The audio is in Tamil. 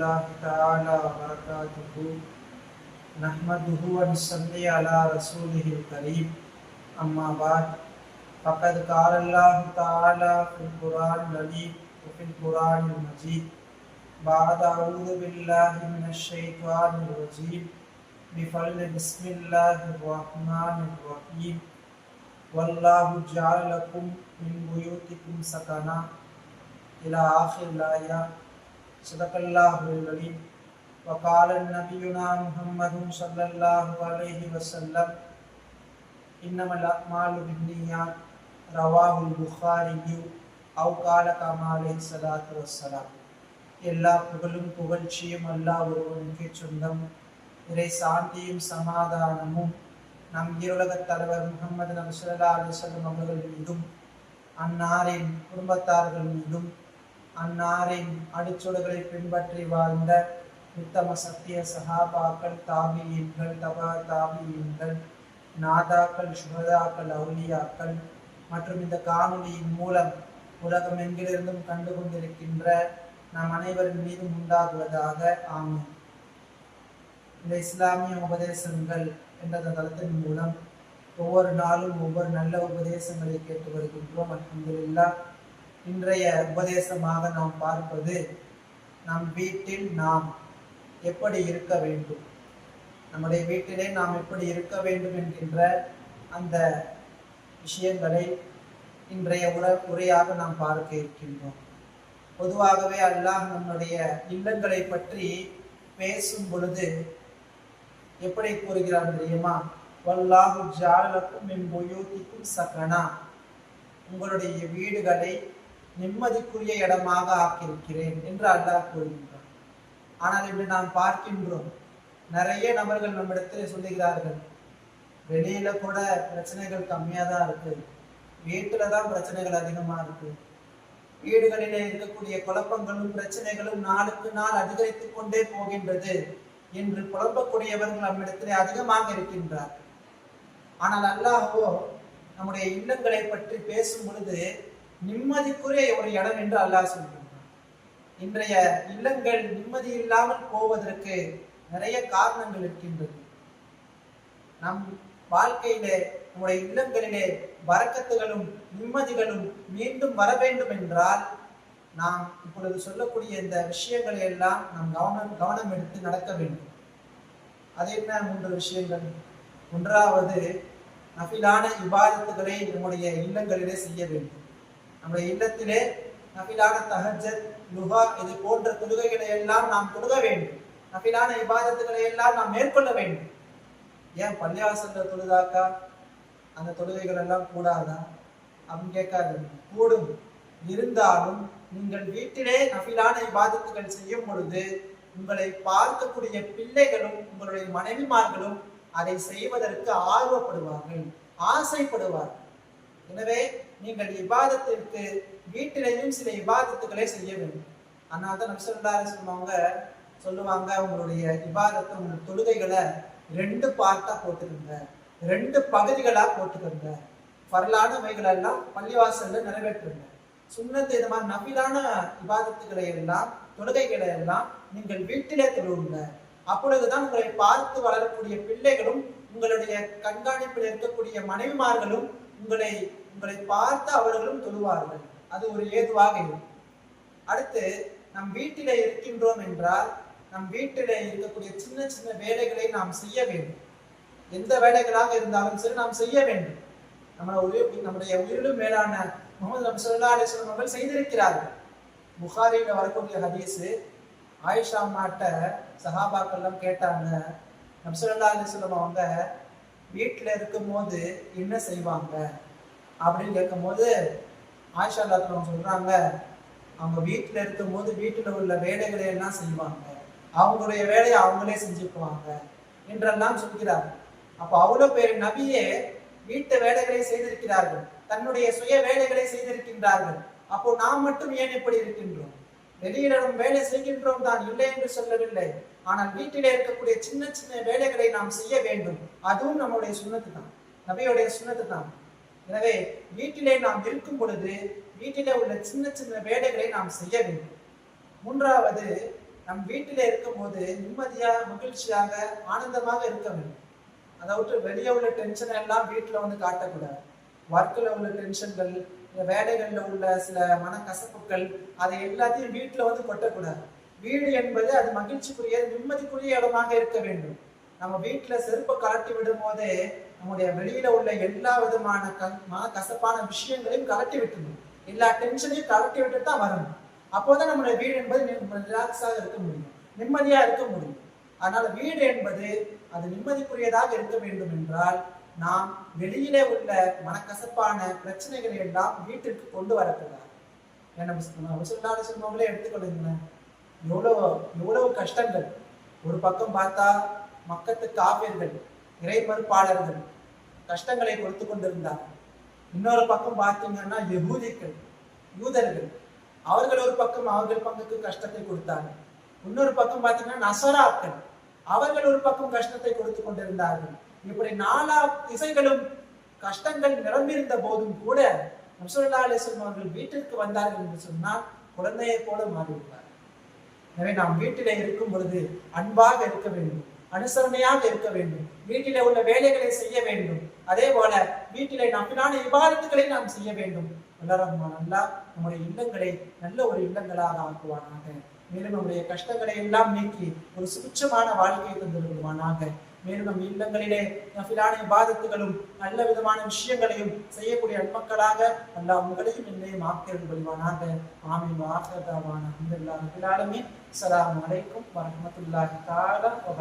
الله تعالى وبركاته. نحمده ونصلي على رسوله الكريم. أما بعد فقد قال الله تعالى في القرآن العظيم وفي القرآن المجيد بعد أعوذ بالله من الشيطان الرجيم. بفضل بسم الله الرحمن الرحيم. والله جعل لكم من بيوتكم سكنا إلى آخر الآية. صدق الله العليم وقال نبينا محمد صلى الله عليه وسلم إنما الأعمال بالنيات رواه البخاري أو قال كما عليه الصلاة والسلام எல்லா புகழும் புகழ்ச்சியும் அல்லாஹ் ஒருவனுக்கே சொந்தம் இறை சாந்தியும் சமாதானமும் நம் இருலகத் தலைவர் முகமது நபி ஸல்லல்லாஹு அலைஹி வஸல்லம் அவர்கள் மீதும் அன்னாரின் குடும்பத்தார்கள் மீதும் அன்னாரின் அடிச்சுடுகளை பின்பற்றி வாழ்ந்த உத்தம சத்திய சஹாபாக்கள் தாபியீன்கள் தபா தாபியீன்கள் நாதாக்கள் சுகதாக்கள் அவுலியாக்கள் மற்றும் இந்த காணொலியின் மூலம் உலகம் எங்கிலிருந்தும் கண்டு கொண்டிருக்கின்ற நம் அனைவரின் மீதும் உண்டாகுவதாக ஆகும் இந்த இஸ்லாமிய உபதேசங்கள் என்ற தளத்தின் மூலம் ஒவ்வொரு நாளும் ஒவ்வொரு நல்ல உபதேசங்களை கேட்டு வருகின்றோம். அல்ஹம்துலில்லாஹ் இன்றைய உபதேசமாக நாம் பார்ப்பது நம் வீட்டில் நாம் எப்படி இருக்க வேண்டும்? நம்முடைய வீட்டிலே நாம் எப்படி இருக்க வேண்டும் என்கின்ற அந்த விஷயங்களை இன்றைய உர உரையாக நாம் பார்க்க இருக்கின்றோம். பொதுவாகவே அல்லாஹ் நம்முடைய இல்லங்களை பற்றி பேசும் பொழுது எப்படி கூறுகிறான் தெரியுமா? வல்லாஹு ஜாலக்கும் என் புயூத்திக்கும் சகனா. உங்களுடைய வீடுகளை நிம்மதிக்குரிய இடமாக ஆக்கியிருக்கிறேன் என்று அல்லாஹ் கூறுகின்றார் ஆனால் இன்று நாம் பார்க்கின்றோம் நிறைய நபர்கள் நம்மிடத்தில் சொல்லுகிறார்கள் வெளியில கூட பிரச்சனைகள் கம்மியாக தான் இருக்கு வீட்டுல தான் பிரச்சனைகள் அதிகமா இருக்கு. வீடுகளிலே இருக்கக்கூடிய குழப்பங்களும் பிரச்சனைகளும் நாளுக்கு நாள் அதிகரித்து கொண்டே போகின்றது என்று குழப்பக்கூடியவர்கள் நம்மிடத்திலே அதிகமாக இருக்கின்றார் ஆனால் அல்லாஹோ நம்முடைய இல்லங்களை பற்றி பேசும் பொழுது நிம்மதிக்குரிய ஒரு இடம் என்று அல்லாஹ் சொல்கின்றான். இன்றைய இல்லங்கள் நிம்மதி இல்லாமல் போவதற்கு நிறைய காரணங்கள் இருக்கின்றது. நம் வாழ்க்கையிலே நம்முடைய இல்லங்களிலே வரக்கத்துகளும் நிம்மதிகளும் மீண்டும் வர வேண்டும் என்றால் நாம் இப்பொழுது சொல்லக்கூடிய இந்த விஷயங்களை எல்லாம் நாம் கவனம் கவனம் எடுத்து நடக்க வேண்டும். அது என்ன? மூன்று விஷயங்கள். ஒன்றாவது நபிலான விவாதத்துகளை நம்முடைய இல்லங்களிலே செய்ய வேண்டும். நம்முடைய இல்லத்திலே நபிலான தஹஜத் லுஹா இது போன்ற தொழுகைகளை எல்லாம் நாம் தொழுக வேண்டும். நபிலான இபாதத்துகளை எல்லாம் நாம் மேற்கொள்ள வேண்டும். ஏன் பள்ளிவாசல்ல தொழுதாக்கா? அந்த தொழுகைகள் எல்லாம் கூடாதா? அப்படின்னு கேட்காது கூடும். இருந்தாலும் நீங்கள் வீட்டிலே நபிலான இபாதத்துகள் செய்யும் பொழுது உங்களை பார்க்கக்கூடிய பிள்ளைகளும் உங்களுடைய மனைவிமார்களும் அதை செய்வதற்கு ஆர்வப்படுவார்கள் ஆசைப்படுவார்கள். எனவே நீங்கள் இபாதத்திற்கு வீட்டிலேயும் சில இபாதத்துக்களை செய்ய வேண்டும். அதனால தான் நபிசல்லாரு சொல்லுவாங்க சொல்லுவாங்க உங்களுடைய இபாதத்தை உங்கள் தொழுகைகளை ரெண்டு பார்ட்டா போட்டுக்கோங்க. ரெண்டு பகுதிகளா போட்டுக்கோங்க. வரலானவைகள் எல்லாம் பள்ளிவாசல்ல நிறைவேற்றுங்க. சுண்ணத்து இது மாதிரி நபிலான விவாதத்துக்களை எல்லாம் தொழுகைகளை எல்லாம் நீங்கள் வீட்டிலே தொழுவுங்க. அப்பொழுதுதான் உங்களை பார்த்து வளரக்கூடிய பிள்ளைகளும் உங்களுடைய கண்காணிப்பில் இருக்கக்கூடிய மனைவிமார்களும் உங்களை உங்களை பார்த்து அவர்களும் தொழுவார்கள். அது ஒரு ஏதுவாக இருக்கும். அடுத்து நம் வீட்டிலே இருக்கின்றோம் என்றால் நம் வீட்டிலே இருக்கக்கூடிய சின்ன சின்ன வேலைகளை நாம் செய்ய வேண்டும். எந்த வேலைகளாக இருந்தாலும் சரி நாம் செய்ய வேண்டும். நம்ம உயிர் நம்முடைய உயிரிலும் மேலான முகமது நம் சொல்லா அலிஸ்லாம் அவர்கள் செய்திருக்கிறார்கள். புகாரியில் வரக்கூடிய ஹதீஸு ஆயிஷா மாட்ட சஹாபாக்கள்லாம் கேட்டாங்க. நப்சல்லா அலிஸ்லாம் அவங்க வீட்டில் இருக்கும்போது என்ன செய்வாங்க? அப்படின்னு கேட்கும்போது ஆயிஷா அல்லாத்தவங்க சொல்கிறாங்க அவங்க வீட்டில் இருக்கும்போது வீட்டில் உள்ள வேலைகளை எல்லாம் செய்வாங்க. அவங்களுடைய வேலையை அவங்களே செஞ்சுக்குவாங்க என்றெல்லாம் சொல்கிறார் அப்போ அவ்வளோ பேர் நபியே வீட்டு வேலைகளை செய்திருக்கிறார்கள் தன்னுடைய சுய வேலைகளை செய்திருக்கின்றார்கள். அப்போ நாம் மட்டும் ஏன் இப்படி இருக்கின்றோம்? வெளியிடம் வேலை செய்கின்றோம் தான் இல்லை என்று சொல்லவில்லை. ஆனால் வீட்டிலே இருக்கக்கூடிய சின்ன சின்ன வேலைகளை நாம் செய்ய வேண்டும். அதுவும் நம்முடைய சுண்ணத்து தான் நபியுடைய சுண்ணத்து தான் எனவே வீட்டிலே நாம் இருக்கும் பொழுது வீட்டிலே உள்ள சின்ன சின்ன வேலைகளை நாம் செய்ய வேண்டும். மூன்றாவது நம் வீட்டிலே இருக்கும்போது நிம்மதியாக மகிழ்ச்சியாக ஆனந்தமாக இருக்க வேண்டும். அதை விட்டு வெளியே உள்ள டென்ஷன் எல்லாம் வீட்டில் வந்து காட்டக்கூடாது. ஒர்க்கில் உள்ள டென்ஷன்கள் இந்த வேலைகளில் உள்ள சில மனக்கசப்புகள் அதை எல்லாத்தையும் வீட்டில் வந்து கொட்டக்கூடாது. வீடு என்பது அது மகிழ்ச்சிக்குரிய நிம்மதிக்குரிய இடமாக இருக்க வேண்டும். நம்ம வீட்டில் செருப்பை கலட்டி விடும் போதே நம்முடைய வெளியில உள்ள எல்லா விதமான க மன கசப்பான விஷயங்களையும் கலட்டி விட்டுணும். எல்லா டென்ஷனையும் கலட்டி விட்டு தான் வரணும். அப்போதான் நம்மளுடைய வீடு என்பது ரிலாக்ஸாக இருக்க முடியும். நிம்மதியா இருக்க முடியும். அதனால வீடு என்பது அது நிம்மதிக்குரியதாக இருக்க வேண்டும் என்றால் நாம் வெளியிலே உள்ள மனக்கசப்பான பிரச்சனைகளை எல்லாம் வீட்டிற்கு கொண்டு வரக்கூடாது. என்ன முசல்லான எடுத்துக்கொள்ளுங்களேன். எவ்வளவு எவ்வளவு கஷ்டங்கள். ஒரு பக்கம் பார்த்தா மக்கத்து காவியர்கள் இறை மறுப்பாளர்கள் கஷ்டங்களை கொடுத்து கொண்டிருந்தார்கள். இன்னொரு பக்கம் பார்த்தீங்கன்னா யகூதிகள் யூதர்கள். அவர்கள் ஒரு பக்கம் அவர்கள் பங்குக்கு கஷ்டத்தை கொடுத்தார்கள். இன்னொரு பக்கம் பார்த்தீங்கன்னா நசராக்கள். அவர்கள் ஒரு பக்கம் கஷ்டத்தை கொடுத்து கொண்டிருந்தார்கள். இப்படி நாலா திசைகளும் கஷ்டங்கள் நிரம்பியிருந்த போதும் கூட முசல்லா அலிஸ்லம் அவர்கள் வீட்டிற்கு வந்தார்கள் என்று சொன்னால் குழந்தையை போல மாறிவிட்டார் எனவே நாம் வீட்டிலே இருக்கும் பொழுது அன்பாக இருக்க வேண்டும். அனுசரணையாக இருக்க வேண்டும். வீட்டிலே உள்ள வேலைகளை செய்ய வேண்டும். அதே போல வீட்டிலே நம்பினான விவாதத்துக்களை நாம் செய்ய வேண்டும். வல்லரஹ்மான் அல்லா நம்முடைய இல்லங்களை நல்ல ஒரு இல்லங்களாக ஆக்குவானாக. மேலும் நம்முடைய கஷ்டங்களை எல்லாம் நீக்கி ஒரு சுபிட்சமான வாழ்க்கையை தந்து மேலும் நம் இல்லங்களிலே நஃபிலான இபாதத்துகளும் நல்ல விதமான விஷயங்களையும் செய்யக்கூடிய அன்மக்களாக அல்லா உங்களையும் என்னையும் ஆக்கிரம் கொள்வானாக. ஆமீன் வாஹதாவான அல்ஹம்துலில்லாஹி ரபில் ஆலமீன். அஸ்ஸலாமு அலைக்கும் வரஹ்மத்துல்லாஹி தஆலா வ